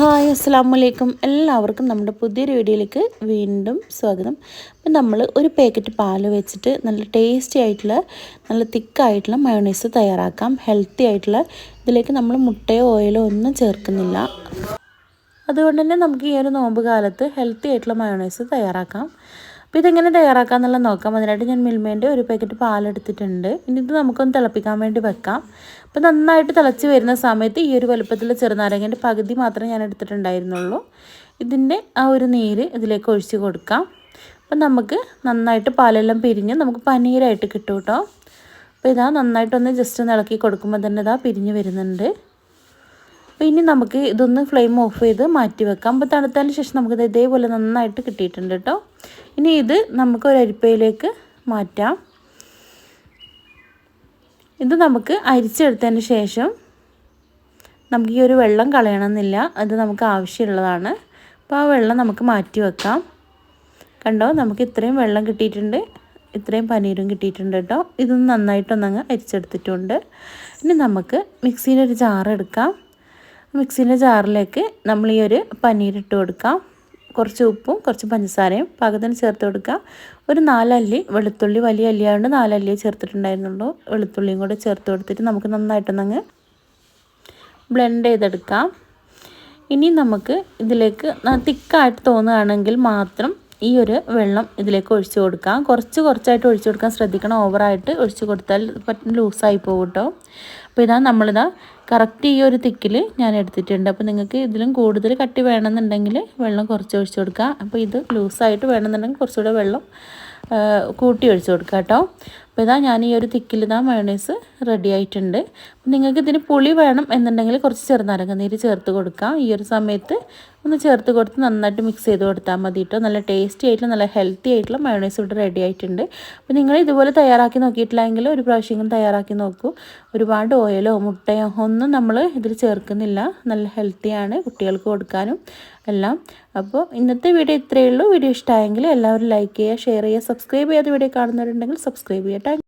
Hi അസ്സാം വലൈക്കും എല്ലാവർക്കും നമ്മുടെ പുതിയൊരു വീഡിയോയിലേക്ക് വീണ്ടും സ്വാഗതം. അപ്പം നമ്മൾ ഒരു പാക്കറ്റ് പാൽ വെച്ചിട്ട് നല്ല ടേസ്റ്റി ആയിട്ടുള്ള നല്ല തിക്കായിട്ടുള്ള മയോണൈസ് തയ്യാറാക്കാം. ഹെൽത്തി ആയിട്ടുള്ള ഇതിലേക്ക് നമ്മൾ മുട്ടയോ ഓയിലോ ഒന്നും ചേർക്കുന്നില്ല. അതുകൊണ്ട് തന്നെ നമുക്ക് ഈ ഒരു നോമ്പ് കാലത്ത് ഹെൽത്തി ആയിട്ടുള്ള മയോണൈസ് തയ്യാറാക്കാം. അപ്പോൾ ഇതെങ്ങനെ തയ്യാറാക്കാമെന്നുള്ള നോക്കാം. അതിനായിട്ട് ഞാൻ മിൽമേന്റെ ഒരു പാക്കറ്റ് പാലെടുത്തിട്ടുണ്ട്. ഇനി ഇത് നമുക്കൊന്ന് തിളപ്പിക്കാൻ വേണ്ടി വെക്കാം. അപ്പോൾ നന്നായിട്ട് തിളച്ച് വരുന്ന സമയത്ത് ഈ ഒരു വലുപ്പത്തിൽ ചെറുനാരങ്ങന്റെ പകുതി മാത്രമേ ഞാൻ എടുത്തിട്ടുണ്ടായിരുന്നുള്ളൂ. ഇതിന്റെ ആ ഒരു നീര് ഇതിലേക്ക് ഒഴിച്ച് കൊടുക്കാം. അപ്പം നമുക്ക് നന്നായിട്ട് പാലെല്ലാം പിരിഞ്ഞ് നമുക്ക് പനീരായിട്ട് കിട്ടും കേട്ടോ. അപ്പോൾ ഇതാ നന്നായിട്ടൊന്ന് ജസ്റ്റ് ഒന്ന് ഇളക്കി കൊടുക്കുമ്പോൾ തന്നെ ഇതാ പിരിഞ്ഞ് വരുന്നുണ്ട്. അപ്പോൾ ഇനി നമുക്ക് ഇതൊന്ന് ഫ്ലെയിം ഓഫ് ചെയ്ത് മാറ്റി വെക്കാം. അപ്പോൾ തണുത്തതിന് ശേഷം നമുക്കിത് ഇതേപോലെ നന്നായിട്ട് കിട്ടിയിട്ടുണ്ട് കേട്ടോ ഇനി ഇത് നമുക്ക് ഒരു അരിപ്പയിലേക്ക് മാറ്റാം. ഇത് നമുക്ക് അരിച്ചെടുത്തതിന് ശേഷം നമുക്ക് ഈ ഒരു വെള്ളം കളയണമെന്നില്ല. അത് നമുക്ക് ആവശ്യമുള്ളതാണ്. അപ്പോൾ ആ വെള്ളം നമുക്ക് മാറ്റി വെക്കാം. കണ്ടോ? നമുക്ക് ഇത്രയും വെള്ളം കിട്ടിയിട്ടുണ്ട്. ഇത്രയും പനീരും കിട്ടിയിട്ടുണ്ട് കേട്ടോ ഇതൊന്ന് നന്നായിട്ടൊന്നങ്ങ് അരിച്ചെടുത്തിട്ടുണ്ട്. ഇനി നമുക്ക് മിക്സിയിലൊരു ജാറ് എടുക്കാം മിക്സിന്റെ ജാറിലേക്ക് നമ്മൾ ഈ ഒരു പനീർ ഇട്ട് കൊടുക്കാം. കുറച്ച് ഉപ്പും കുറച്ച് പഞ്ചസാരയും പാകത്തിന് ചേർത്ത് കൊടുക്കുക ഒരു നാലല്ലി വെളുത്തുള്ളി വലിയ അല്ലിയായതുകൊണ്ട് നാലല്ലിയെ ചേർത്തിട്ടുണ്ടായിരുന്നുള്ളൂ. വെളുത്തുള്ളിയും കൂടെ ചേർത്ത് കൊടുത്തിട്ട് നമുക്ക് നന്നായിട്ടൊന്നങ്ങ് ബ്ലെൻഡ് ചെയ്തെടുക്കാം. ഇനി നമുക്ക് ഇതിലേക്ക് തിക്കായിട്ട് തോന്നുകയാണെങ്കിൽ മാത്രം ഈ ഒരു വെള്ളം ഇതിലേക്ക് ഒഴിച്ചു കൊടുക്കാം. കുറച്ച് കുറച്ചായിട്ട് ഒഴിച്ചു കൊടുക്കാൻ ശ്രദ്ധിക്കണം. ഓവറായിട്ട് ഒഴിച്ചു കൊടുത്താൽ ലൂസായി പോകും കേട്ടോ അപ്പോൾ ഇതാ നമ്മളിതാ കറക്റ്റ് ഈ ഒരു തിക്കിൽ ഞാൻ എടുത്തിട്ടുണ്ട്. അപ്പോൾ നിങ്ങൾക്ക് ഇതിലും കൂടുതൽ കട്ടി വേണമെന്നുണ്ടെങ്കിൽ വെള്ളം കുറച്ച് ഒഴിച്ചു കൊടുക്കുക അപ്പോൾ ഇത് ലൂസായിട്ട് വേണമെന്നുണ്ടെങ്കിൽ കുറച്ചുകൂടെ വെള്ളം കൂട്ടി ഒഴിച്ചു കൊടുക്കുക കേട്ടോ അപ്പോൾ ഇതാ ഞാൻ ഈ ഒരു തിക്കിൽ ഇതാ മയോണൈസ് റെഡി ആയിട്ടുണ്ട്. നിങ്ങൾക്ക് ഇതിന് പുളി വേണം എന്നുണ്ടെങ്കിൽ കുറച്ച് ചെറുനാരങ്ങ നീര് ചേർത്ത് കൊടുക്കാം. ഈ ഒരു സമയത്ത് ഒന്ന് ചേർത്ത് കൊടുത്ത് നന്നായിട്ട് മിക്സ് ചെയ്ത് കൊടുത്താൽ മതി കേട്ടോ നല്ല ടേസ്റ്റി ആയിട്ടുള്ള നല്ല ഹെൽത്തി ആയിട്ടുള്ള മയോണൈസ് ഇവിടെ റെഡി ആയിട്ടുണ്ട്. അപ്പോൾ നിങ്ങൾ ഇതുപോലെ തയ്യാറാക്കി നോക്കിയിട്ടില്ലെങ്കിൽ ഒരു പ്രാവശ്യം തയ്യാറാക്കി നോക്കൂ. ഒരുപാട് ഓയിലോ മുട്ടയോ ഒന്നും നമ്മൾ ഇതിൽ ചേർക്കുന്നില്ല. നല്ല ഹെൽത്തിയാണ് കുട്ടികൾക്ക് കൊടുക്കാനും എല്ലാം. അപ്പോൾ ഇന്നത്തെ വീഡിയോ ഇത്രയേ ഉള്ളൂ. വീഡിയോ ഇഷ്ടമായെങ്കിൽ എല്ലാവരും ലൈക്ക് ചെയ്യുക ഷെയർ ചെയ്യുക സബ്സ്ക്രൈബ് ചെയ്യാത്ത വീഡിയോ കാണുന്നവരുണ്ടെങ്കിൽ സബ്സ്ക്രൈബ് ചെയ്യുക